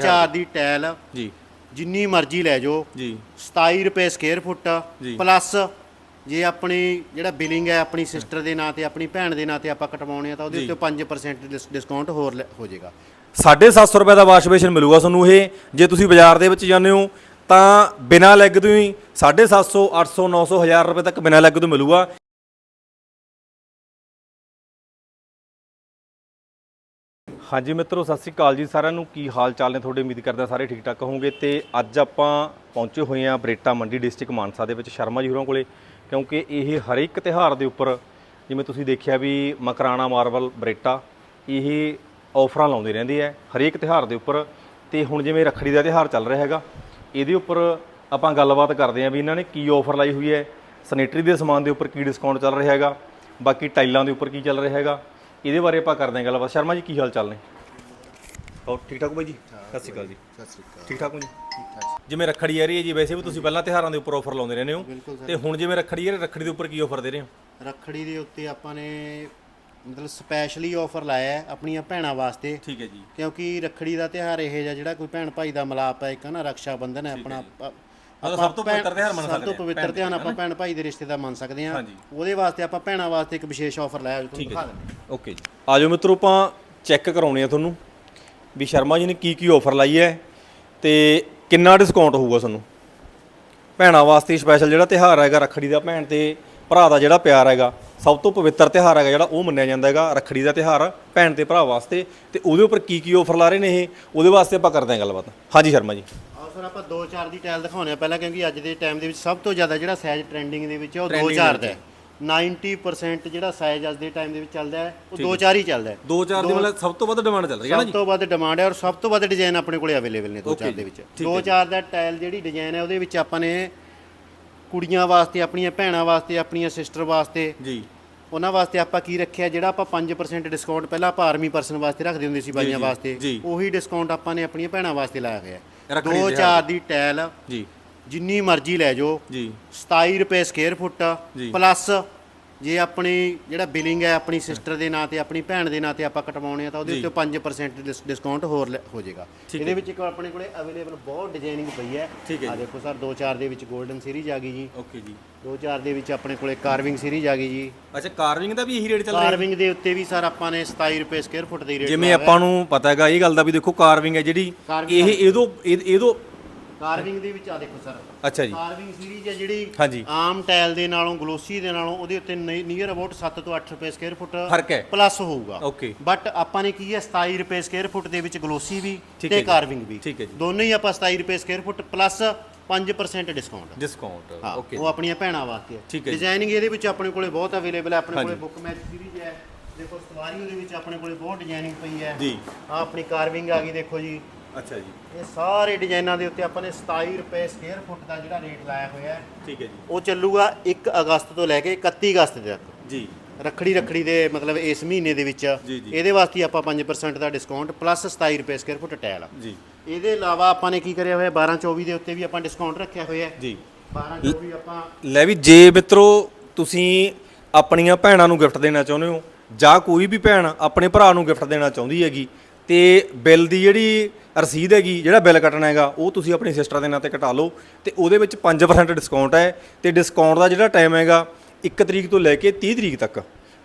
4 ਦੀ ਟੈਲ ਜੀ। ਜਿੰਨੀ ਮਰਜ਼ੀ ਲੈ ਜਾਓ। ਜੀ। 27 ਰੁਪਏ ਸਕੁਅਰ ਫੁੱਟ ਜੀ। ਪਲੱਸ ਜੇ ਆਪਣੀ ਜਿਹੜਾ ਬਿਲਿੰਗ ਹੈ ਆਪਣੀ ਸਿਸਟਰ ਦੇ ਨਾਂ ਤੇ ਆਪਣੀ ਭੈਣ ਦੇ ਨਾਂ ਤੇ ਆਪਾਂ ਕਟਵਾਉਣੇ ਆ ਤਾਂ ਉਹਦੇ। ਉੱਤੇ 5% ਡਿਸ- ਡਿਸਕਾਊਂਟ ਹੋਰ ਲੈ- ਹੋ ਜਾਏਗਾ। 750 ਰੁਪਏ ਦਾ ਵਾਸ਼ ਬੇਸਿਨ ਮਿਲੂਗਾ ਤੁਹਾਨੂੰ ਇਹ। ਜੇ ਤੁਸੀਂ ਬਾਜ਼ਾਰ ਦੇ ਵਿੱਚ ਜਾਂਦੇ ਹੋ ਤਾਂ ਬਿਨਾਂ ਲੈਗ ਤੋਂ ਹੀ 750 800 900 1000 ਰੁਪਏ ਤੱਕ ਬਿਨਾਂ ਲੈਗ ਤੋਂ ਮਿਲੂਗਾ। ਹਾਂਜੀ ਮਿੱਤਰੋ, ਸਤਿ ਸ੍ਰੀ ਅਕਾਲ ਜੀ ਸਾਰਿਆਂ ਨੂੰ। ਕੀ ਹਾਲ ਚਾਲ ਨੇ ਤੁਹਾਡੇ? ਉਮੀਦ ਕਰਦਾ ਸਾਰੇ ਠੀਕ ਠਾਕ ਹੋਵੋਗੇ। ਤੇ ਅੱਜ ਆਪਾਂ ਪਹੁੰਚੇ ਹੋਏ ਹਾਂ ਬਰੇਟਾ ਮੰਡੀ ਡਿਸਟ੍ਰਿਕਟ ਮਾਨਸਾ ਦੇ ਵਿੱਚ ਸ਼ਰਮਾ ਜੀ ਹੋਰਾਂ ਕੋਲੇ, ਕਿਉਂਕਿ ਇਹ ਹਰ ਇੱਕ ਤਿਹਾਰ ਦੇ ਉੱਪਰ ਜਿਵੇਂ ਤੁਸੀਂ ਦੇਖਿਆ ਵੀ ਮਕਰਾਣਾ, ਮਾਰਬਲ, ਬਰੇਟਾ, ਇਹ ਆਫਰਾਂ ਲਾਉਂਦੇ ਰਹਿੰਦੇ ਆ ਹਰੇਕ ਤਿਹਾਰ ਦੇ ਉੱਪਰ। ਤੇ ਹੁਣ ਜਿਵੇਂ ਰੱਖੜੀ ਦਾ ਤਿਹਾਰ ਚੱਲ ਰਿਹਾ ਹੈਗਾ, ਇਹਦੇ ਉੱਪਰ ਆਪਾਂ ਗੱਲਬਾਤ ਕਰਦੇ ਹਾਂ ਵੀ ਇਹਨਾਂ ਨੇ ਕੀ ਆਫਰ ਲਾਈ ਹੋਈ ਹੈ। ਸੈਨੇਟਰੀ ਦੇ ਸਮਾਨ ਦੇ ਉੱਪਰ ਕੀ ਡਿਸਕਾਊਂਟ ਚੱਲ ਰਿਹਾ ਹੈਗਾ। ਬਾਕੀ ਟਾਈਲਾਂ ਦੇ ਉੱਪਰ ਕੀ ਚੱਲ ਰਿਹਾ ਹੈਗਾ। ਇਹਦੇ ਬਾਰੇ ਆਪਾਂ ਕਰਦੇ ਹਾਂ ਗੱਲਬਾਤ। ਸ਼ਰਮਾ ਜੀ ਕੀ ਹਾਲ ਚਾਲ ਨੇ? ਹੋਰ ਠੀਕ ਠਾਕ ਹੋ ਬਾਈ ਜੀ? ਸਤਿ ਸ਼੍ਰੀ ਅਕਾਲ ਜੀ। ਸਤਿ ਸ੍ਰੀ ਅਕਾਲ। ਠੀਕ ਠਾਕ ਹੋ ਜੀ? ਜਿਵੇਂ ਰੱਖੜੀ ਆ ਰਹੀ ਹੈ ਜੀ ਵੈਸੇ ਵੀ ਤੁਸੀਂ ਪਹਿਲਾਂ ਤਿਹਾਰਾਂ ਦੇ ਉੱਪਰ ਆਫਰ ਲਾਉਂਦੇ ਰਹਿੰਦੇ ਹੋ। ਬਿਲਕੁਲ ਤੇ ਹੁਣ ਜਿਵੇਂ ਰੱਖੜੀ ਆ ਰਹੀ ਹੈ, ਰੱਖੜੀ ਦੇ ਉੱਪਰ ਕੀ ਆਫਰ ਦੇ ਰਹੇ ਹੋ? ਰੱਖੜੀ ਦੇ ਉੱਤੇ ਆਪਾਂ ਨੇ ਮਤਲਬ ਸਪੈਸ਼ਲੀ ਆਫਰ ਲਾਇਆ ਹੈ ਆਪਣੀਆਂ ਭੈਣਾਂ ਵਾਸਤੇ। ਠੀਕ ਹੈ ਜੀ। ਕਿਉਂਕਿ ਰੱਖੜੀ ਦਾ ਤਿਉਹਾਰ ਇਹ ਜਿਹਾ ਜਿਹੜਾ ਕੋਈ ਭੈਣ ਭਾਈ ਦਾ ਮਿਲਾਪ ਹੈ ਇੱਕ ਨਾ ਰਕਸ਼ਾ ਬੰਧਨ ਹੈ ਆਪਣਾ ਆਪਾਂ- ਮਤਲਬ ਸਭ ਤੋਂ ਪਵਿੱਤਰ ਤਿਉਹਾਰ ਮੰਨ ਸਭ ਸਕਦੇ ਤੋਂ ਹਾਂ, ਪਵਿੱਤਰ ਤਿਉਹਾਰ ਆਪਾਂ ਭੈਣ ਭਾਈ ਦੇ ਰਿਸ਼ਤੇ ਦਾ ਮੰਨ ਸਕਦੇ ਹਾਂ। ਹਾਂਜੀ। ਉਹਦੇ ਵਾਸਤੇ ਆਪਾਂ ਭੈਣਾਂ ਵਾਸਤੇ ਇੱਕ ਵਿਸ਼ੇਸ਼ ਆਫਰ ਲਾਇਆ ਜੋ ਤੁਹਾਨੂੰ ਦਿਖਾ ਦਿੰਦੇ ਓਕੇ ਜੀ। ਆ ਜਾਓ ਮਿੱਤਰੋ ਆਪਾਂ ਚੈੱਕ ਕਰਾਉਣੇ ਆ ਤੁਹਾਨੂੰ ਵੀ ਸ਼ਰਮਾ ਜੀ ਨੇ ਕੀ ਕੀ ਆਫਰ ਲਾਈ ਹੈ ਤੇ ਕਿੰਨਾ ਡਿਸਕਾਊਂਟ ਹੋਊਗਾ ਤੁਹਾਨੂੰ? ਭੈਣਾਂ ਵਾਸਤੇ ਸਪੈਸ਼ਲ ਜਿਹੜਾ ਤਿਹਾਰ ਹੈਗਾ ਰੱਖੜੀ ਦਾ ਭੈਣ ਤੇ ਭਰਾ ਦਾ ਜਿਹੜਾ ਪਿਆਰ ਹੈਗਾ ਸਭ ਤੋਂ ਪਵਿੱਤਰ ਤਿਹਾਰ ਹੈਗਾ ਜਿਹੜਾ ਉਹ ਮੰਨਿਆ ਜਾਂਦਾ ਹੈਗਾ ਰੱਖੜੀ ਦਾ ਤਿਹਾਰ ਭੈਣ ਤੇ ਭਰਾ ਵਾਸਤੇ। ਤੇ ਉਹਦੇ ਉੱਪਰ ਕੀ ਕੀ ਆਫਰ ਲਾ ਰਹੇ ਨੇ ਇਹ? ਉਹਦੇ ਵਾਸਤੇ ਆਪਾਂ ਕਰਦੇ ਹਾਂ ਗੱਲਬਾਤ। ਹਾਂਜੀ ਸ਼ਰਮਾ ਜੀ। ਸਰ ਆਪਾਂ 2-4 ਦੀ ਟਾਈਲ ਦਿਖਾਉਂਦੇ ਆ ਪਹਿਲਾਂ ਕਿਉਂਕਿ ਅੱਜ ਦੇ ਟਾਈਮ ਦੇ ਵਿੱਚ ਸਭ ਤੋਂ ਜ਼ਿਆਦਾ ਜਿਹੜਾ ਸਾਈਜ਼ ਟ੍ਰੈਂਡਿੰਗ ਦੇ ਵਿੱਚ ਹੈ ਉਹ Trending 2-4 ਦੇ ਹੈ। 90% ਜਿਹੜਾ ਸਾਈਜ਼ ਅੱਜ ਦੇ ਟਾਈਮ ਦੇ ਵਿੱਚ ਚੱਲਦਾ ਹੈ ਉਹ 2-4 ਹੀ। ਚੱਲਦਾ ਹੈ। ਦੋ ਚਾਰ ਦੀ ਮਤਲਬ ਸਭ ਤੋਂ ਵੱਧ ਡਿਮਾਂਡ ਚੱਲ ਰਹੀ ਹੈ ਨਾ ਸਭ ਤੋਂ ਵੱਧ ਡਿਮਾਂਡ ਹੈ ਔਰ ਸਭ ਤੋਂ ਵੱਧ ਡਿਜ਼ਾਈਨ ਆਪਣੇ ਕੋਲੇ ਅਵੇਲੇਬਲ ਨੇ 2-4 ਦੇ ਵਿੱਚ। 2-4 ਦਾ ਟਾਈਲ ਜਿਹੜੀ ਡਿਜ਼ਾਈਨ ਹੈ ਉਹਦੇ ਵਿੱਚ ਆਪਾਂ ਨੇ ਕੁੜੀਆਂ ਵਾਸਤੇ ਆਪਣੀਆਂ ਭੈਣਾਂ ਵਾਸਤੇ ਆਪਣੀਆਂ ਸਿਸਟਰ ਵਾਸਤੇ ਜੀ। ਉਹਨਾਂ ਵਾਸਤੇ ਆਪਾਂ ਕੀ ਰੱਖਿਆ ਜਿਹੜਾ ਆਪਾਂ 5% ਡਿਸਕਾਊਂਟ ਪਹਿਲਾਂ ਆਪਾਂ ਆਰਮੀ ਪਰਸਨ ਵਾਸਤੇ ਰੱਖਦੇ ਹੁੰਦੇ ਸੀ ਬਾਈਆਂ ਵਾਸਤੇ। ਜੀ। ਉਹੀ ਡਿਸਕਾਊਂਟ ਆਪਾਂ ਨੇ ਆਪਣੀਆਂ ਭੈਣਾਂ ਵਾਸਤੇ ਲਾਇਆ ਹੋਇਆ ਹੈ। ਦੋ ਚਾਰ ਦੀ ਟੈਲ ਜੀ। ਜਿੰਨੀ ਮਰਜ਼ੀ ਲੈ ਜਾਓ। ਜੀ। 27 ਰੁਪਏ ਸਕੁਅਰ ਫੁੱਟ। ਪਲੱਸ ਜੇ ਆਪਣੀ ਜਿਹੜਾ ਬਿਲਿੰਗ ਹੈ ਆਪਣੀ ਸਿਸਟਰ ਦੇ ਨਾਂ ਤੇ ਆਪਣੀ ਭੈਣ ਦੇ ਨਾਂ ਤੇ ਆਪਾਂ ਕਟਵਾਉਣੇ ਆ ਤਾਂ ਉਹਦੇ। ਉੱਤੇ 5% ਡਿਸ- ਡਿਸਕਾਊਂਟ ਹੋਰ ਲੈ- ਹੋ ਜਾਏਗਾ। ਇਹਦੇ ਵਿੱਚ ਇੱਕ ਆਪਣੇ ਕੋਲੇ ਅਵੇਲੇਬਲ ਬਹੁਤ ਡਿਜ਼ਾਈਨਿੰਗ ਪਈ ਹੈ। ਠੀਕ ਹੈ ਆ। ਦੇਖੋ ਸਰ 2-4 ਦੇ ਵਿੱਚ 골ਡਨ ਸੀਰੀਜ਼ ਆ ਗਈ ਜੀ। ਓਕੇ ਜੀ। 2-4 ਦੇ ਵਿੱਚ ਆਪਣੇ ਕੋਲੇ ਕਾਰਵਿੰਗ ਸੀਰੀਜ਼ ਆ ਗਈ ਜੀ। ਅੱਛਾ ਕਾਰਵਿੰਗ ਦਾ ਵੀ ਇਹੀ ਰੇਟ ਚੱਲ ਰਿਹਾ? ਕਾਰਵਿੰਗ ਦੇ ਉੱਤੇ ਵੀ ਸਰ ਆਪਾਂ ਨੇ 27 ਰੁਪਏ ਸਕੁਅਰ ਫੁੱਟ ਦੀ ਰੇਟ ਜਿਵੇਂ ਆਪਾਂ ਨੂੰ ਪਤਾ ਹੈਗਾ ਇਹ ਗੱਲ ਦਾ ਵੀ ਦੇਖੋ ਕਾਰਵਿੰਗ ਹੈ ਜਿਹੜੀ ਇਹ ਇਹਦੋਂ ਇਹ- ਇਹਦੋਂ ਕਾਰਵਿੰਗ ਦੇ ਵਿੱਚ ਆ ਦੇਖੋ ਸਰ। ਅੱਛਾ ਜੀ। ਕਾਰਵਿੰਗ ਸੀਰੀਜ਼ ਹੈ ਜਿਹੜੀ ਹਾਂਜੀ। ਆਮ ਟਾਇਲ ਦੇ ਨਾਲੋਂ ਗਲੋਸੀ ਦੇ ਨਾਲੋਂ ਉਹਦੇ ਉੱਤੇ ਨੀਅਰ ਅਬਾਊਟ 7 ਤੋਂ 8 ਰੁਪਏ ਸਕੁਅਰ ਫੁੱਟ ਫ਼ਰਕ ਹੈ। ਪਲੱਸ ਹੋਊਗਾ। ਓਕੇ ਬਟ ਆਪਾਂ ਨੇ ਕੀ ਹੈ 27 ਰੁਪਏ ਸਕੁਅਰ ਫੁੱਟ ਦੇ ਵਿੱਚ ਗਲੋਸੀ ਵੀ ਤੇ। ਕਾਰਵਿੰਗ ਵੀ। ਠੀਕ ਹੈ ਜੀ। ਦੋਨੋਂ ਹੀ ਆਪਾਂ 27 ਰੁਪਏ square foot plus 5% discount discount okay ਉਹ ਆਪਣੀਆਂ ਭੈਣਾਂ ਵਾਸਤੇ। ਡਿਜ਼ਾਈਨਿੰਗ ਇਹਦੇ ਵਿੱਚ ਆਪਣੇ ਕੋਲੇ ਬਹੁਤ ਅਵੇਲੇਬਲ ਹੈ ਆਪਣੇ ਕੋਲੇ। ਬੁੱਕ ਮੈਚ ਸੀਰੀਜ਼ ਹੈ। ਦੇਖੋ ਸਵਾਰੀ ਉਹਦੇ ਵਿੱਚ ਆਪਣੇ ਕੋਲੇ ਬਹੁਤ ਡਿਜ਼ਾਈਨਿੰਗ ਪਈ ਹੈ। ਜੀ। ਆ ਆਪਣੀ ਕਾਰਵਿੰਗ ਆ ਗਈ ਦੇਖੋ ਜੀ। ਅੱਛਾ ਜੀ। ਇਹ ਸਾਰੇ ਡਿਜ਼ਾਈਨਾਂ ਦੇ ਉੱਤੇ ਆਪਾਂ ਨੇ 27 ਰੁਪਏ ਸਕੁਅਰ ਫੁੱਟ ਦਾ ਜਿਹੜਾ ਰੇਟ ਲਾਇਆ ਹੋਇਆ ਹੈ। ਠੀਕ ਹੈ ਜੀ। ਉਹ ਚੱਲੂਗਾ 1 ਅਗਸਤ ਤੋਂ ਲੈ ਕੇ 31 ਅਗਸਤ ਤੱਕ। ਜੀ। ਰੱਖੜੀ ਰੱਖੜੀ ਦੇ ਮਤਲਬ ਇਸ ਮਹੀਨੇ ਦੇ ਵਿੱਚ। ਜੀ, ਜੀ। ਇਹਦੇ ਵਾਸਤੇ ਆਪਾਂ 5% ਦਾ ਡਿਸਕਾਊਂਟ ਪਲੱਸ 27 ਰੁਪਏ ਸਕੁਅਰ ਫੁੱਟ ਟੈਲ ਜੀ। ਇਹਦੇ ਇਲਾਵਾ ਆਪਾਂ ਨੇ ਕੀ ਕਰਿਆ ਹੋਇਆ 12 24 ਦੇ ਉੱਤੇ ਵੀ ਆਪਾਂ ਡਿਸਕਾਊਂਟ ਰੱਖਿਆ ਹੋਇਆ ਹੈ। ਜੀ। 12 24 ਆਪਾਂ ਲੈ ਵੀ ਜੇ ਮਿੱਤਰੋ ਤੁਸੀਂ ਆਪਣੀਆਂ ਭੈਣਾਂ ਨੂੰ ਗਿਫਟ ਦੇਣਾ ਚਾਹੁੰਦੇ ਹੋ ਜਾਂ ਕੋਈ ਵੀ ਭੈਣ ਆਪਣੇ ਭਰਾ ਨੂੰ ਗਿਫਟ ਦੇਣਾ ਚਾਹੁੰਦੀ ਹੈਗੀ ਤੇ ਬਿੱਲ ਦੀ ਜਿਹੜੀ ਰਸੀਦ ਹੈਗੀ ਜਿਹੜਾ ਬਿੱਲ ਕੱਟਣਾ ਹੈਗਾ ਉਹ ਤੁਸੀਂ ਆਪਣੀ ਸਿਸਟਰ ਦੇ ਨਾਂ ਤੇ ਕਟਾ ਲਓ ਤੇ ਉਹਦੇ ਵਿੱਚ 5% ਡਿਸਕਾਊਂਟ ਹੈ ਤੇ ਡਿਸਕਾਊਂਟ ਦਾ ਜਿਹੜਾ ਟਾਈਮ ਹੈਗਾ 1 ਤਰੀਕ ਤੋਂ ਲੈ ਕੇ 30 ਤਰੀਕ ਤੱਕ।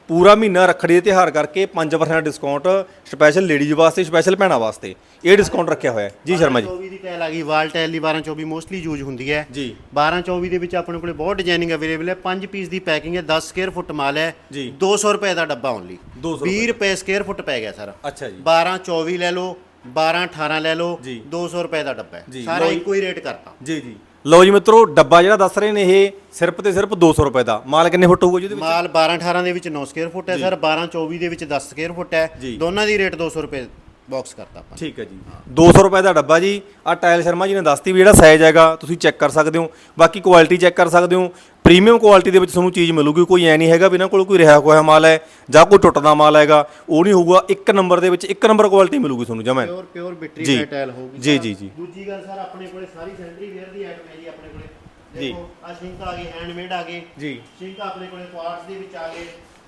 ਪੂਰਾ ਮਹੀਨਾ ਰੱਖੜੀ ਦੇ ਤਿਉਹਾਰ ਕਰਕੇ 5% ਡਿਸਕਾਊਂਟ ਸਪੈਸ਼ਲ ਲੇਡੀਜ਼ ਵਾਸਤੇ ਸਪੈਸ਼ਲ ਭੈਣਾਂ ਵਾਸਤੇ। ਇਹ ਡਿਸਕਾਊਂਟ ਰੱਖਿਆ ਹੋਇਆ ਹੈ। ਜੀ ਸ਼ਰਮਾ ਜੀ। 24 ਦੀ ਟੈਲ ਆ ਗਈ ਵਾਲ ਟੈਲ ਦੀ 12 24 ਮੋਸਟਲੀ ਯੂਜ਼ ਹੁੰਦੀ ਹੈ। ਜੀ। 12 24 ਦੇ ਵਿੱਚ ਆਪਣੇ ਕੋਲੇ ਬਹੁਤ ਡਿਜ਼ਾਈਨਿੰਗ ਅਵੇਲੇਬਲ ਹੈ। 5 ਪੀਸ ਦੀ ਪੈਕਿੰਗ ਹੈ 10 ਸਕੁਅਰ ਫੁੱਟ ਮਾਲ ਹੈ। ਜੀ। 200 ਰੁਪਏ ਦਾ ਡੱਬਾ ਓਨਲੀ 200 20 ਰੁਪਏ। ਸਕੁਅਰ ਫੁੱਟ ਪੈ ਗਿਆ ਸਰ ਅੱਛਾ ਜੀ। 12 24 ਲੈ ਲਓ 12 18 ਲੈ ਲਓ ਜੀ। 200 ਰੁਪਏ ਦਾ ਡੱਬਾ ਹੈ। ਸਾਰਾ। ਇੱਕੋ ਹੀ ਰੇਟ ਕਰਤਾ। ਜੀ ਜੀ। ਲਓ ਜੀ ਮਿੱਤਰੋ ਡੱਬਾ ਜਿਹੜਾ ਦੱਸ ਰਹੇ ਨੇ ਇਹ ਸਿਰਫ ਤੇ ਸਿਰਫ 200 ਰੁਪਏ ਦਾ। ਮਾਲ ਕਿੰਨੇ ਫੁੱਟ ਹੋਊਗਾ ਜੀ ਉਹਦੇ ਵਿੱਚ? ਮਾਲ 12 18 ਦੇ ਵਿੱਚ 9 ਸਕੁਅਰ ਫੁੱਟ ਹੈ ਸਰ। 12 24 ਦੇ ਵਿੱਚ 10 ਸਕੁਅਰ ਫੁੱਟ ਹੈ। ਦੋਨਾਂ ਦੀ ਰੇਟ 200 ਰੁਪਏ ਬਾਕਸ ਕਰਤਾ ਆਪਾਂ। ਠੀਕ ਹੈ ਜੀ। 200 ਰੁਪਏ ਦਾ ਡੱਬਾ ਜੀ। ਆ ਟਾਇਲ ਸ਼ਰਮਾ ਜੀ ਨੇ ਦੱਸਤੀ ਵੀ ਜਿਹੜਾ ਸਾਈਜ਼ ਹੈਗਾ ਤੁਸੀਂ ਚੈੱਕ ਕਰ ਸਕਦੇ ਹੋ। ਬਾਕੀ ਕੁਆਲਿਟੀ ਚੈੱਕ ਕਰ ਸਕਦੇ ਹੋ। ਪ੍ਰੀਮੀਅਮ ਕੁਆਲਿਟੀ ਦੇ ਵਿੱਚ ਤੁਹਾਨੂੰ ਚੀਜ਼ ਮਿਲੂਗੀ ਕੋਈ ਐ ਨਹੀਂ ਹੈਗਾ ਵੀ ਇਹਨਾਂ ਕੋਲ ਕੋਈ ਰਿਹਾ ਕੋਇਆ ਮਾਲ ਹੈ ਜਾਂ ਕੋਈ ਟੁੱਟਦਾ ਮਾਲ ਹੈਗਾ ਉਹ ਨਹੀਂ ਹੋਊਗਾ ਇੱਕ ਨੰਬਰ ਦੇ ਵਿੱਚ ਇੱਕ ਨੰਬਰ ਕੁਆਲਿਟੀ ਮਿਲੂਗੀ ਤੁਹਾਨੂੰ ਜਮੈਂ ਪਿਓਰ ਪਿਓਰ ਬਿਟਰੀ। ਦਾ ਟਾਇਲ ਹੋਊਗੀ ਜੀ। ਜੀ, ਜੀ। ਦੂਜੀ ਗੱਲ ਸਰ ਆਪਣੇ ਕੋਲੇ ਸਾਰੀ ਸੈਂਟਰੀ ਵੇਅਰ ਦੀ ਆਈਟਮ ਹੈ ਜੀ ਆਪਣੇ ਕੋਲੇ ਜੀ। ਦੇਖੋ ਆ ਸ਼ਿੰਕ ਆ ਗਏ ਹੈਂਡਮੇਡ ਆ ਗਏ ਜੀ ਸ਼ਿੰਕ ਆਪਣੇ ਕੋਲੇ ਕੁਆਰਟਸ ਦੇ ਵਿੱਚ ਆ ਗਏ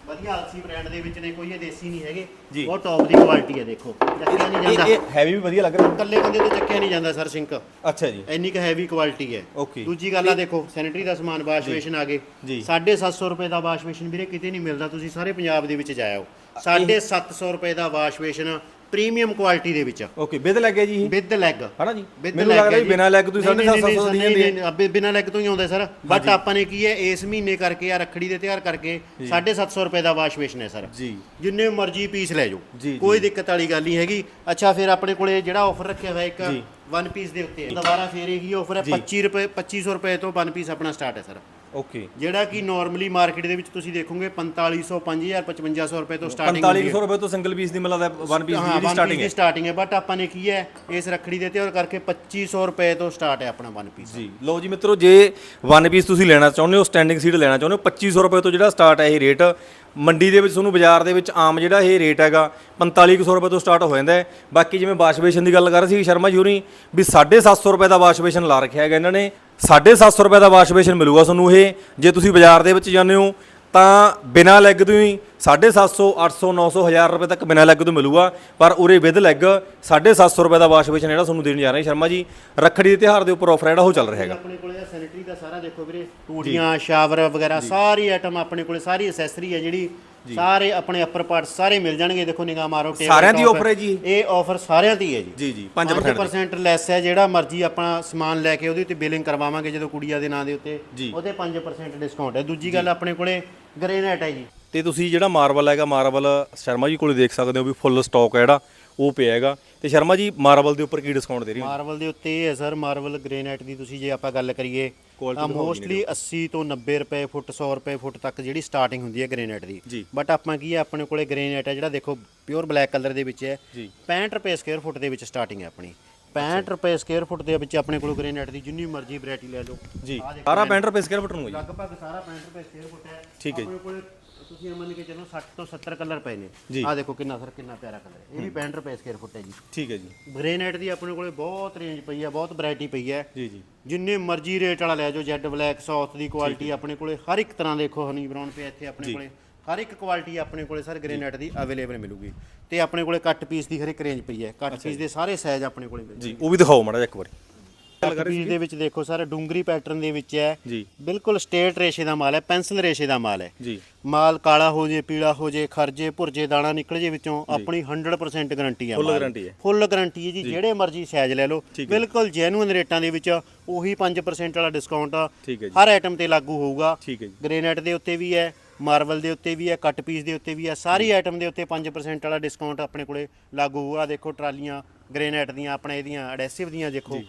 ਵਧੀਆ ਅਲਸੀ ਬ੍ਰਾਂਡ ਦੇ ਵਿੱਚ ਨੇ ਕੋਈ ਇਹ ਦੇਸੀ ਨਹੀਂ ਹੈਗੇ। ਜੀ। ਬਹੁਤ ਟੌਪ ਦੀ ਕੁਆਲਿਟੀ ਹੈ ਦੇਖੋ। ਚੱਕਿਆ ਨਹੀਂ ਇਹ ਜਾਂਦਾ। ਇਹ ਹੈਵੀ ਵੀ ਵਧੀਆ ਲੱਗ ਰਿਹਾ। ਇਕੱਲੇ ਬੰਦੇ ਤੋਂ ਚੱਕਿਆ ਨਹੀਂ ਜਾਂਦਾ ਸਰ ਸਿੰਕ ਅੱਛਾ ਜੀ। ਇੰਨੀ ਕੁ ਹੈਵੀ ਕੁਆਲਿਟੀ ਹੈ। Okay। ਦੂਜੀ ਗੱਲ ਆ ਦੇਖੋ ਸੈਨੀਟਰੀ ਦਾ ਸਮਾਨ ਵਾਸ਼ ਬੇਸ਼ਨ ਆ ਗਏ। ਜੀ। 750 ਰੁਪਏ ਦਾ ਵਾਸ਼ ਬੇਸ਼ਨ ਵੀਰੇ ਕਿਤੇ ਨਹੀਂ ਮਿਲਦਾ ਤੁਸੀਂ ਸਾਰੇ ਪੰਜਾਬ ਦੇ ਵਿੱਚ ਜਾਇਓ। 750 ਰੁਪਏ ਦਾ ਵਾਸ਼ ਬੇਸ਼ਨ ਪ੍ਰੀਮੀਅਮ ਕੁਆਲਿਟੀ ਦੇ ਵਿੱਚ। ਓਕੇ ਬਿਦ ਲੱਗਿਆ ਜੀ ਇਹ? ਵਿਦ ਲੈਗ ਹਨਾ ਜੀ? With ਮੈਨੂੰ ਲੱਗਦਾ ਹੈ ਵੀ ਬਿਨਾਂ ਲੈਗ ਤੁਸੀਂ ਨਹੀਂ, ਨਹੀਂ, 750 ਦੀ ਨਹੀਂ, ਜਾਂਦੀ ਨਹੀਂ, ਨਹੀਂ, ਬਿਨਾਂ ਲੈਗ ਤੋਂ ਹੀ ਆਉਂਦਾ ਸਰ। ਬਟ ਆਪਾਂ ਨੇ ਕੀ ਹੈ ਇਸ ਮਹੀਨੇ ਕਰਕੇ ਆ ਰੱਖੜੀ ਦੇ ਤਿਉਹਾਰ ਕਰਕੇ 750 ਰੁਪਏ ਦਾ ਵਾਸ਼ ਹੈ ਸਰ। ਜੀ। ਜਿੰਨੇ ਮਰਜ਼ੀ ਪੀਸ ਲੈ ਜਾਓ। ਕੋਈ ਦਿੱਕਤ ਵਾਲੀ ਗੱਲ ਨਹੀਂ ਹੈਗੀ। ਅੱਛਾ ਫਿਰ ਆਪਣੇ ਕੋਲੇ ਜਿਹੜਾ ਆਫਰ ਰੱਖਿਆ ਹੋਇਆ ਇੱਕ। ਵਨ ਪੀਸ ਦੇ ਉੱਤੇ ਦੁਬਾਰਾ ਫੇਰ ਇਹੀ ਆਫਰ ਹੈ 25 ਰੁਪਏ 2500 ਰੁਪਏ ਤੋਂ ਵਨ ਪੀਸ ਆਪਣਾ ਸਟਾਰਟ ਹੈ ਸਰ। ਓਕੇ ਜਿਹੜਾ ਕਿ ਨਾਰਮਲੀ ਮਾਰਕੀਟ ਦੇ ਵਿੱਚ ਤੁਸੀਂ ਦੇਖੋਗੇ 4500 5000 5500 ਰੁਪਏ ਤੋਂ ਸਟਾਰਟਿੰਗ 4500 ਰੁਪਏ ਤੋਂ ਸਿੰਗਲ ਪੀਸ ਦੀ ਮਤਲਬ ਵਨ ਪੀਸ ਦੀ ਸਟਾਰਟਿੰਗ ਹੈ। ਸਟਾਰਟਿੰਗ ਹੈ ਬਟ ਆਪਾਂ ਨੇ ਕੀ ਹੈ ਇਸ ਰੱਖੜੀ ਦੇ ਤਿਉਹਾਰ ਕਰਕੇ 2500 ਰੁਪਏ ਤੋਂ ਸਟਾਰਟ ਹੈ ਆਪਣਾ ਵਨ ਪੀਸ ਜੀ ਲਓ ਜੀ ਮਿੱਤਰੋ ਜੇ ਵਨ ਪੀਸ ਤੁਸੀਂ ਲੈਣਾ ਚਾਹੁੰਦੇ ਹੋ ਸਟੈਂਡਿੰਗ ਸੀਟ ਲੈਣਾ ਚਾਹੁੰਦੇ ਹੋ 2500 ਰੁਪਏ ਤੋਂ ਜਿਹੜਾ ਸਟਾਰਟ ਹੈ ਇਹ ਰੇਟ ਮੰਡੀ ਦੇ ਵਿੱਚ ਤੁਹਾਨੂੰ ਬਾਜ਼ਾਰ ਦੇ ਵਿੱਚ ਆਮ ਜਿਹੜਾ ਇਹ ਰੇਟ ਹੈਗਾ 4500 ਰੁਪਏ ਤੋਂ ਸਟਾਰਟ ਹੋ ਜਾਂਦਾ ਹੈ। ਬਾਕੀ ਜਿਵੇਂ ਵਾਸ਼ ਬੇਸ਼ਨ ਦੀ ਗੱਲ ਕਰ ਰਹੇ ਸੀ ਸ਼ਰਮਾ ਜੀ ਹੋਰੀ ਵੀ 750 ਰੁਪਏ ਦਾ ਵਾਸ਼ ਬੇਸ਼ਨ ਲਾ ਰੱਖਿਆ ਹੈਗਾ ਇਹਨਾਂ ਨੇ 750 ਰੁਪਏ ਦਾ ਵਾਸ਼ ਬੇਸ਼ਨ ਮਿਲੂਗਾ ਤੁਹਾਨੂੰ ਇਹ। ਜੇ ਤੁਸੀਂ ਬਾਜ਼ਾਰ ਦੇ ਵਿੱਚ ਜਾਂਦੇ ਹੋ, ਤਾਂ ਬਿਨਾਂ ਲੈਗ ਤੋਂ ਹੀ 750 800 900 1000 ਰੁਪਏ ਤੱਕ ਬਿਨਾਂ ਲੈਗ ਤੋਂ ਮਿਲੂਗਾ। ਪਰ ਉਰੇ ਵਿਦ ਲੈਗ 750 ਰੁਪਏ ਦਾ ਵਾਸ਼ ਬੇਸ਼ਨ ਜਿਹੜਾ ਤੁਹਾਨੂੰ ਦੇਣ ਜਾ ਰਹੇ ਸ਼ਰਮਾ ਜੀ। ਰੱਖੜੀ ਦੇ ਤਿਉਹਾਰ ਦੇ ਉੱਪਰ ਆਫਰ ਜਿਹੜਾ ਉਹ ਚੱਲ ਰਿਹਾ ਹੈਗਾ। ਆਪਣੇ ਕੋਲੇ ਸੈਨੀਟਰੀ ਦਾ ਸਾਰਾ ਦੇਖੋ ਵੀਰੇ ਟੂਟੀਆਂ ਸ਼ਾਵਰ ਵਗੈਰਾ ਸਾਰੀ ਆਈਟਮ ਆਪਣੇ ਕੋਲੇ ਸਾਰੀ ਐਸੈਸਰੀ ਹੈ ਜਿਹੜੀ ਸਾਰੇ ਆਪਣੇ ਅਪਰ ਪਾਰਟ ਸਾਰੇ ਮਿਲ ਜਾਣਗੇ। ਦੇਖੋ ਨਿਗਾਹ ਮਾਰੋ table ਸਾਰਿਆਂ ਦੀ offer ਹੈ ਜੀ? ਇਹ ਆਫਰ ਸਾਰਿਆਂ ਦੀ ਹੈ ਜੀ। ਜੀ ਜੀ 5% 5% ਲੈਸ ਹੈ ਜਿਹੜਾ ਮਰਜ਼ੀ ਆਪਣਾ ਸਮਾਨ ਲੈ ਕੇ ਉਹਦੇ ਉੱਤੇ ਬਿਲਿੰਗ ਕਰਵਾਵਾਂਗੇ ਜਦੋਂ ਕੁੜੀਆਂ ਦੇ ਨਾਂ ਦੇ ਉੱਤੇ। ਉਹਦੇ 5% ਡਿਸਕਾਊਂਟ ਹੈ। ਦੂਜੀ ਗੱਲ ਆਪਣੇ ਕੋਲੇ ਗ੍ਰੇਨਾਈਟ ਹੈ ਜੀ। ਤੇ ਤੁਸੀਂ ਜਿਹੜਾ ਮਾਰਬਲ ਹੈਗਾ ਮਾਰਬਲ ਸ਼ਰਮਾ ਜੀ ਕੋਲੇ ਦੇਖ ਸਕਦੇ ਹੋ ਵੀ ਫੁੱਲ ਸਟਾਕ ਹੈ ਜਿਹੜਾ ਉਹ ਪਿਆ ਹੈਗਾ। ਤੇ ਸ਼ਰਮਾ ਜੀ ਮਾਰਬਲ ਦੇ ਉੱਪਰ ਕੀ ਡਿਸਕਾਊਂਟ ਦੇ ਰਹੀ ਹੋ? ਮਾਰਬਲ ਦੇ ਉੱਤੇ ਇਹ ਹੈ ਸਰ ਮਾਰਬਲ ਗ੍ਰੇਨਾਈਟ ਦੀ ਤੁਸੀਂ ਜੇ ਆਪਾਂ ਗੱਲ ਕਰੀਏ ਤਾਂ ਮੋਸਟਲੀ 80 ਤੋਂ 90 ਰੁਪਏ ਫੁੱਟ 100 ਰੁਪਏ ਫੁੱਟ ਤੱਕ ਜਿਹੜੀ ਸਟਾਰਟਿੰਗ ਹੁੰਦੀ ਹੈ ਗ੍ਰੇਨਾਈਟ ਦੀ। ਬਟ ਆਪਾਂ ਕੀ ਹੈ ਆਪਣੇ ਕੋਲੇ ਗ੍ਰੇਨਾਈਟ ਹੈ ਜਿਹੜਾ ਦੇਖੋ ਪਿਓਰ ਬਲੈਕ ਕਲਰ ਦੇ ਵਿੱਚ ਹੈ। ਜੀ। 65 ਰੁਪਏ ਸਕੁਅਰ ਫੁੱਟ ਦੇ ਵਿੱਚ ਸਟਾਰਟਿੰਗ ਹੈ ਆਪਣੀ। 65 ਰੁਪਏ ਸਕੁਅਰ ਫੁੱਟ ਦੇ ਵਿੱਚ ਆਪਣੇ ਕੋਲ ਗ੍ਰੇਨਾਈਟ ਦੀ ਜਿੰਨੀ ਮਰਜ਼ੀ ਵੈਰਾਈਟੀ ਲੈ ਲਓ। ਜੀ। ਸਾਰਾ 65 ਰੁਪਏ ਸਕੁਅਰ ਫੁੱਟ ਨੂੰ ਹੈ ਲਗਭਗ ਸਾਰਾ 65 ਰੁਪਏ ਸਕੁਅਰ ਫੁੱਟ ਹੈ। ਠੀਕ ਹੈ ਜੀ। ਆਪਣੇ ਕੋਲੇ ਤੁਸੀਂ ਇਹ ਮੰਨ ਕੇ ਚੱਲੋ 60 ਤੋਂ 70 ਕਲਰ ਪਏ ਨੇ। ਆਹ ਦੇਖੋ ਕਿੰਨਾ ਸਰ ਕਿੰਨਾ ਪਿਆਰਾ ਕਲਰ ਇਹ ਵੀ 65 ਰੁਪਏ ਸਕੁਅਰ ਫੁੱਟ ਹੈ ਜੀ। ਠੀਕ ਹੈ ਜੀ। ਗ੍ਰੇਨਾਈਟ ਦੀ ਆਪਣੇ ਕੋਲੇ ਬਹੁਤ ਰੇਂਜ ਪਈ ਹੈ ਬਹੁਤ ਵੈਰਾਈਟੀ ਪਈ ਹੈ। ਜੀ ਜੀ। ਜਿੰਨੇ ਮਰਜ਼ੀ ਰੇਟ ਵਾਲਾ ਲੈ ਜਾਓ ਜੈਡ ਬਲੈਕ ਸਾਊਥ ਦੀ ਕੁਆਲਿਟੀ ਆਪਣੇ ਕੋਲੇ ਹਰ ਇੱਕ ਤਰ੍ਹਾਂ ਦੇਖੋ ਹਨੀ ਬ੍ਰਾਊਨ ਪਿਆ ਇੱਥੇ ਆਪਣੇ ਕੋਲੇ। ਹਰ ਇੱਕ ਕੁਆਲਿਟੀ ਆਪਣੇ ਕੋਲੇ ਸਰ ਗ੍ਰੇਨਾਈਟ ਦੀ ਅਵੇਲੇਬਲ ਮਿਲੂਗੀ। ਤੇ ਆਪਣੇ ਕੋਲੇ ਕੱਟ ਪੀਸ ਦੀ ਹਰ ਇੱਕ ਰੇਂਜ ਪਈ ਹੈ। ਕੱਟ ਪੀਸ ਦੇ ਸਾਰੇ ਸਾਈਜ਼ ਆਪਣੇ ਕੋਲੇ ਮਿਲ ਜੀ ਉਹ ਵੀ ਦਿਖਾਓ ਮਾੜਾ ਜਿਹਾ ਇੱਕ ਵਾਰੀ। ਪੀਸ ਦੇ ਵਿੱਚ ਦੇਖੋ ਸਰ ਡੂੰਗਰੀ ਪੈਟਰਨ ਦੇ ਵਿੱਚ ਹੈ। ਜੀ। ਬਿਲਕੁਲ ਸਟੇਟ ਰੇਸ਼ੇ ਦਾ ਮਾਲ ਹੈ ਪੈਨਸਲ ਰੇਸ਼ੇ ਦਾ ਮਾਲ ਹੈ। ਜੀ। ਮਾਲ ਕਾਲਾ ਹੋ ਜੇ ਪੀਲਾ ਹੋ ਜੇ ਖਰਜੇ ਭੁਰਜੇ ਦਾਣਾ ਨਿਕਲ ਜੇ ਵਿੱਚੋਂ ਆਪਣੀ 100% ਗਾਰੰਟੀ ਹੈ ਮਾਲ। guarantee ਹੈ। ਫੁੱਲ ਗਾਰੰਟੀ ਹੈ ਜੀ ਜਿਹੜੇ ਮਰਜ਼ੀ ਸਾਈਜ਼ ਲੈ ਲਓ। ਬਿਲਕੁਲ ਜੈਨੂਇਨ ਰੇਟਾਂ ਦੇ ਵਿੱਚ ਉਹੀ 5% ਵਾਲਾ ਡਿਸਕਾਊਂਟ ਹਰ ਆਈਟਮ ਤੇ ਲਾਗੂ ਹੋਊਗਾ। ਗ੍ਰੇਨਾਈਟ ਦੇ ਉੱਤੇ ਵੀ ਹੈ ਮਾਰਬਲ ਦੇ ਉੱਤੇ ਵੀ ਹੈ ਕੱਟ ਪੀਸ ਦੇ ਉੱਤੇ ਵੀ ਹੈ ਸਾਰੀ ਆਈਟਮ ਦੇ ਉੱਤੇ 5% ਵਾਲਾ ਡਿਸਕਾਊਂਟ ਆਪਣੇ ਕੋਲੇ ਲਾਗੂ ਹੋਊਗਾ। ਦੇਖੋ ਟਰਾਲੀਆਂ ਗ੍ਰੇਨਾਈਟ ਦੀਆਂ ਆਪਣੇ ਇਹਦੀਆਂ ਐਡੈਸਿਵ ਦੀਆਂ ਦੇਖੋ।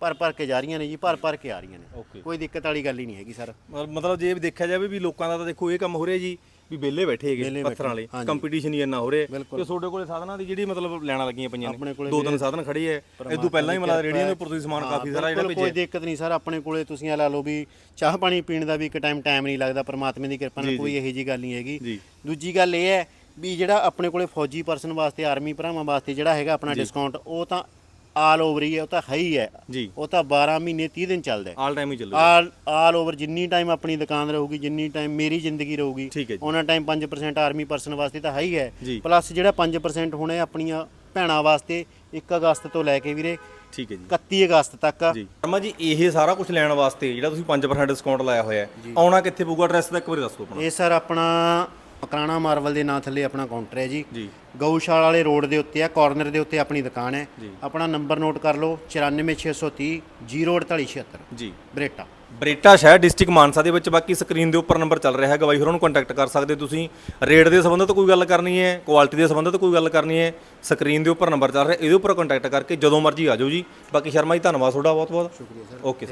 ਭਰ ਭਰ ਕੇ ਜਾ ਰਹੀਆਂ ਨੇ ਜੀ ਭਰ ਭਰ ਕੇ ਆ ਰਹੀਆਂ ਨੇ। ਕੋਈ ਦਿੱਕਤ ਵਾਲੀ ਗੱਲ ਹੀ ਨਹੀਂ ਹੈਗੀ ਸਰ। ਮਤਲਬ ਜੇ ਦੇਖਿਆ ਜਾਵੇ ਵੀ ਲੋਕਾਂ ਦਾ ਤਾਂ ਦੇਖੋ ਇਹ ਕੰਮ ਹੋ ਰਿਹਾ ਜੀ ਵੀ ਵਿਹਲੇ ਬੈਠੇ ਹੈਗੇ ਪੱਥਰਾਂ ਵਾਲੇ। ਕੰਪੀਟੀਸ਼ਨ ਹੀ ਇੰਨਾ ਹੋ ਰਿਹਾ। ਤੇ ਤੁਹਾਡੇ ਕੋਲੇ ਸਾਧਨਾਂ ਦੀ ਜਿਹੜੀ ਮਤਲਬ ਲੈਣਾ ਲੱਗੀਆਂ ਪਈਆਂ ਆਪਣੇ ਨੇ ਕੋਲੇ ਦੋ ਤਿੰਨ ਸਾਧਨ ਖੜੇ ਐ ਇਹ ਤੋਂ ਪਹਿਲਾਂ ਹੀ ਮਤਲਬ ਰੇੜੀਆਂ ਦੇ ਉੱਪਰ ਤੁਸੀਂ ਸਮਾਨ ਕਾਫੀ ਸਾਰਾ ਜਿਹੜਾ ਬਿਲਕੁਲ ਕੋਈ ਭੇਜਿਆ। ਦਿੱਕਤ ਨਹੀਂ ਸਰ। ਆਪਣੇ ਕੋਲੇ ਤੁਸੀਂ ਲਾ ਲਓ ਵੀ ਚਾਹ ਪਾਣੀ ਪੀਣ ਦਾ ਵੀ ਇੱਕ ਟਾਈਮ ਟਾਈਮ ਨਹੀਂ ਲੱਗਦਾ ਪਰਮਾਤਮਾ ਦੀ ਕਿਰਪਾ ਨਾਲ ਕੋਈ ਇਹੋ ਜੀ ਗੱਲ ਨਹੀਂ ਹੈਗੀ। ਦੂਜੀ ਗੱਲ ਇਹ ਹੈ ਵੀ ਜਿਹੜਾ ਆਪਣੇ ਕੋਲੇ ਫੌਜੀ ਪਰਸਨ ਵਾਸਤੇ ਆਰਮੀ ਭਰਾਵਾਂ ਵਾਸਤੇ ਜਿਹੜਾ ਹੈਗਾ ਆਪਣਾ ਡਿਸਕਾਊਂਟ ਉਹ ਤਾਂ ਆਲ ਓਵਰ ਹੀ ਹੈ ਉਹ ਤਾਂ ਹੈ ਹੀ ਹੈ। ਜੀ। ਉਹ ਤਾਂ 12 ਮਹੀਨੇ 30 ਦਿਨ ਚੱਲਦਾ ਹੈ। ਆਲ ਟਾਈਮ ਹੀ ਚੱਲੂ ਆਲ ਆਲ ਓਵਰ ਜਿੰਨੀ ਟਾਈਮ ਆਪਣੀ ਦੁਕਾਨ ਰਹੂਗੀ ਜਿੰਨੀ ਟਾਈਮ ਮੇਰੀ ਜ਼ਿੰਦਗੀ ਰਹੂਗੀ ਠੀਕ ਹੈ ਜੀ। ਉਹਨਾਂ ਟਾਈਮ 5% ਆਰਮੀ ਪਰਸਨ ਵਾਸਤੇ ਤਾਂ ਹੈ ਹੀ ਹੈ। ਪਲੱਸ ਜਿਹੜਾ 5% ਹੋਣੇ ਆਪਣੀਆਂ ਭੈਣਾਂ ਵਾਸਤੇ 1 ਅਗਸਤ ਤੋਂ ਲੈ ਕੇ ਵੀਰੇ ਠੀਕ ਹੈ ਜੀ। 31 ਅਗਸਤ ਤੱਕ। ਜੀ। ਅਮਾ ਜੀ ਇਹ ਸਾਰਾ ਕੁਝ ਲੈਣ ਵਾਸਤੇ ਜਿਹੜਾ ਤੁਸੀਂ 5% ਡਿਸਕਾਊਂਟ ਲਾਇਆ ਹੋਇਆ ਹੈ ਆਉਣਾ ਕਿੱਥੇ ਪਊਗਾ? ਐਡਰੈਸ ਦਾ ਇੱਕ ਵਾਰੀ ਦੱਸੋ ਆਪਣਾ। ਇਹ ਸਰ ਆਪਣਾ ਮਕਰਾਣਾ ਮਾਰਵਲ ਦੇ ਨਾਂ ਥੱਲੇ ਆਪਣਾ ਕਾਊਂਟਰ ਹੈ ਜੀ। ਜੀ। ਗਊਸ਼ਾਲਾ ਵਾਲੇ ਰੋਡ ਦੇ ਉੱਤੇ ਆ ਕਾਰਨਰ ਦੇ ਉੱਤੇ ਆਪਣੀ ਦੁਕਾਨ ਹੈ। ਆਪਣਾ ਨੰਬਰ ਨੋਟ ਕਰ ਲਓ 94630 04876 ਜੀ। ਬਰੇਟਾ। ਬਰੇਟਾ ਸ਼ਹਿਰ ਡਿਸਟ੍ਰਿਕਟ ਮਾਨਸਾ ਦੇ ਵਿੱਚ ਬਾਕੀ ਸਕਰੀਨ ਦੇ ਉੱਪਰ ਨੰਬਰ ਚੱਲ ਰਿਹਾ ਹੈਗਾ। ਬਾਈ ਹੋਰਾਂ ਨੂੰ ਕੰਟੈਕਟ ਕਰ ਸਕਦੇ ਹੋ ਤੁਸੀਂ। ਰੇਟ ਦੇ ਸੰਬੰਧਤ ਕੋਈ ਗੱਲ ਕਰਨੀ ਹੈ ਕੁਆਲਿਟੀ ਦੇ ਸੰਬੰਧਤ ਕੋਈ ਗੱਲ ਕਰਨੀ ਹੈ। ਸਕਰੀਨ ਦੇ ਉੱਪਰ ਨੰਬਰ ਚੱਲ ਰਿਹਾ ਇਹਦੇ ਉੱਪਰ ਕੰਟੈਕਟ ਕਰਕੇ ਜਦੋਂ ਮਰਜ਼ੀ ਆ ਜਾਓ ਜੀ। ਬਾਕੀ ਸ਼ਰਮਾ ਜੀ ਧੰਨਵਾਦ ਤੁਹਾਡਾ ਬਹੁਤ ਬਹੁਤ ਸ਼ੁਕਰੀਆ ਸਰ ਓਕੇ